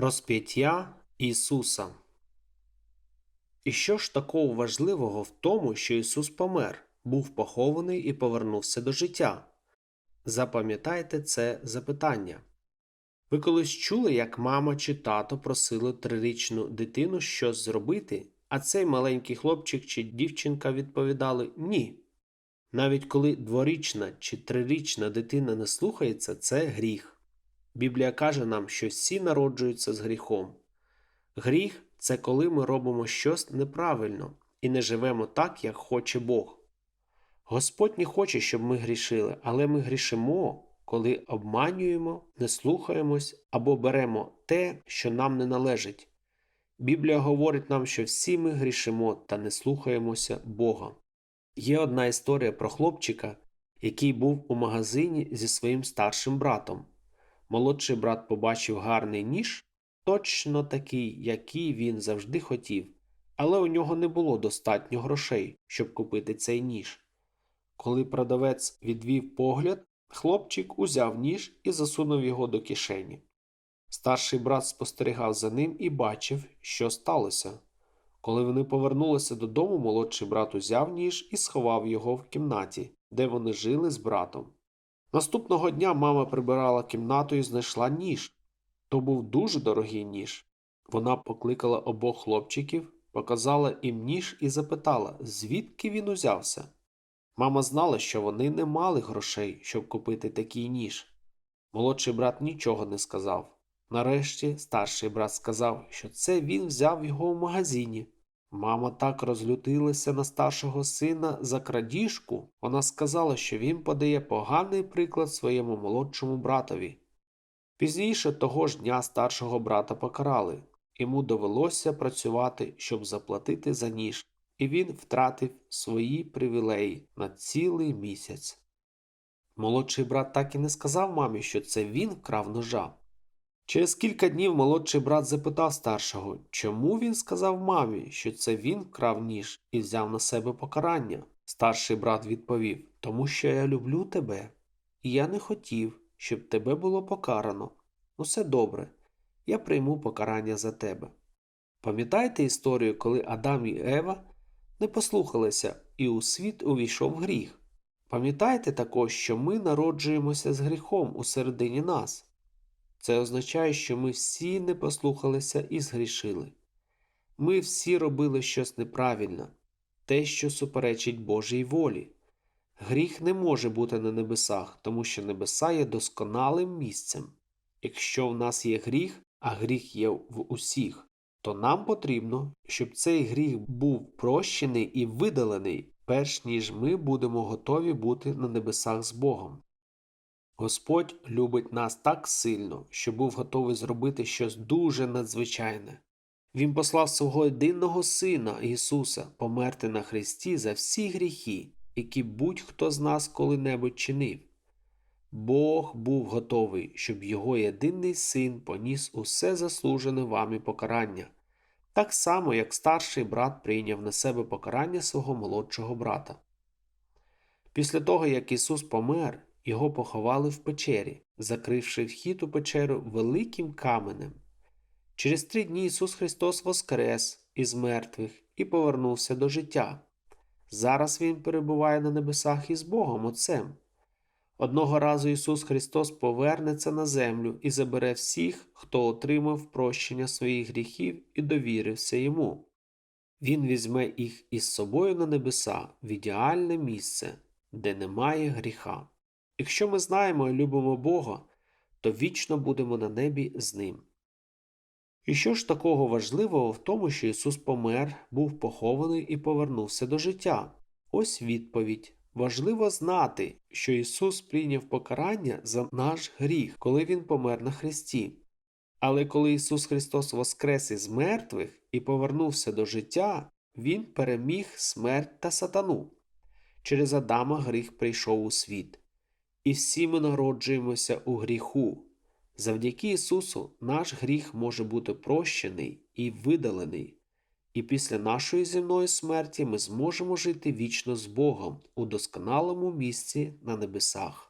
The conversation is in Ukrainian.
Розп'яття Ісуса. І що ж такого важливого в тому, що Ісус помер, був похований і повернувся до життя? Запам'ятайте це запитання. Ви колись чули, як мама чи тато просили трирічну дитину щось зробити, а цей маленький хлопчик чи дівчинка відповідали ні. Навіть коли дворічна чи трирічна дитина не слухається, це гріх. Біблія каже нам, що всі народжуються з гріхом. Гріх це коли ми робимо щось неправильно і не живемо так, як хоче Бог. Господь не хоче, щоб ми грішили, але ми грішимо, коли обманюємо, не слухаємось або беремо те, що нам не належить. Біблія говорить нам, що всі ми грішимо та не слухаємося Бога. Є одна історія про хлопчика, який був у магазині зі своїм старшим братом. Молодший брат побачив гарний ніж, точно такий, який він завжди хотів, але у нього не було достатньо грошей, щоб купити цей ніж. Коли продавець відвів погляд, хлопчик узяв ніж і засунув його до кишені. Старший брат спостерігав за ним і бачив, що сталося. Коли вони повернулися додому, молодший брат узяв ніж і сховав його в кімнаті, де вони жили з братом. Наступного дня мама прибирала кімнату і знайшла ніж. То був дуже дорогий ніж. Вона покликала обох хлопчиків, показала їм ніж і запитала, звідки він узявся. Мама знала, що вони не мали грошей, щоб купити такий ніж. Молодший брат нічого не сказав. Нарешті старший брат сказав, що це він взяв його в магазині. Мама так розлютилася на старшого сина за крадіжку, вона сказала, що він подає поганий приклад своєму молодшому братові. Пізніше того ж дня старшого брата покарали, йому довелося працювати, щоб заплатити за ніж, і він втратив свої привілеї на цілий місяць. Молодший брат так і не сказав мамі, що це він вкрав ножа. Через кілька днів молодший брат запитав старшого, чому він сказав мамі, що це він вкрав ніж і взяв на себе покарання. Старший брат відповів Тому що я люблю тебе, і я не хотів, щоб тебе було покарано. Усе добре, я прийму покарання за тебе. Пам'ятаєте історію, коли Адам і Ева не послухалися і у світ увійшов гріх? Пам'ятаєте також, що ми народжуємося з гріхом у середині нас? Це означає, що ми всі не послухалися і згрішили. Ми всі робили щось неправильно, те, що суперечить Божій волі. Гріх не може бути на небесах, тому що небеса є досконалим місцем. Якщо в нас є гріх, а гріх є в усіх, то нам потрібно, щоб цей гріх був прощений і видалений, перш ніж ми будемо готові бути на небесах з Богом. Господь любить нас так сильно, що був готовий зробити щось дуже надзвичайне. Він послав свого єдиного Сина Ісуса померти на Христі за всі гріхи, які будь-хто з нас коли-небудь чинив. Бог був готовий, щоб його єдиний син поніс усе заслужене вами покарання, так само, як старший брат прийняв на себе покарання свого молодшого брата. Після того, як Ісус помер, його поховали в печері, закривши вхід у печеру великим каменем. Через три дні Ісус Христос воскрес із мертвих і повернувся до життя. Зараз Він перебуває на небесах із Богом Отцем. Одного разу Ісус Христос повернеться на землю і забере всіх, хто отримав прощення своїх гріхів і довірився йому. Він візьме їх із собою на небеса в ідеальне місце, де немає гріха. Якщо ми знаємо і любимо Бога, то вічно будемо на небі з Ним. І що ж такого важливого в тому, що Ісус помер, був похований і повернувся до життя? Ось відповідь. Важливо знати, що Ісус прийняв покарання за наш гріх, коли Він помер на Христі. Але коли Ісус Христос воскрес із мертвих і повернувся до життя, Він переміг смерть та сатану. Через Адама гріх прийшов у світ. І всі ми народжуємося у гріху. Завдяки Ісусу наш гріх може бути прощений і видалений, і після нашої земної смерті ми зможемо жити вічно з Богом у досконалому місці на небесах.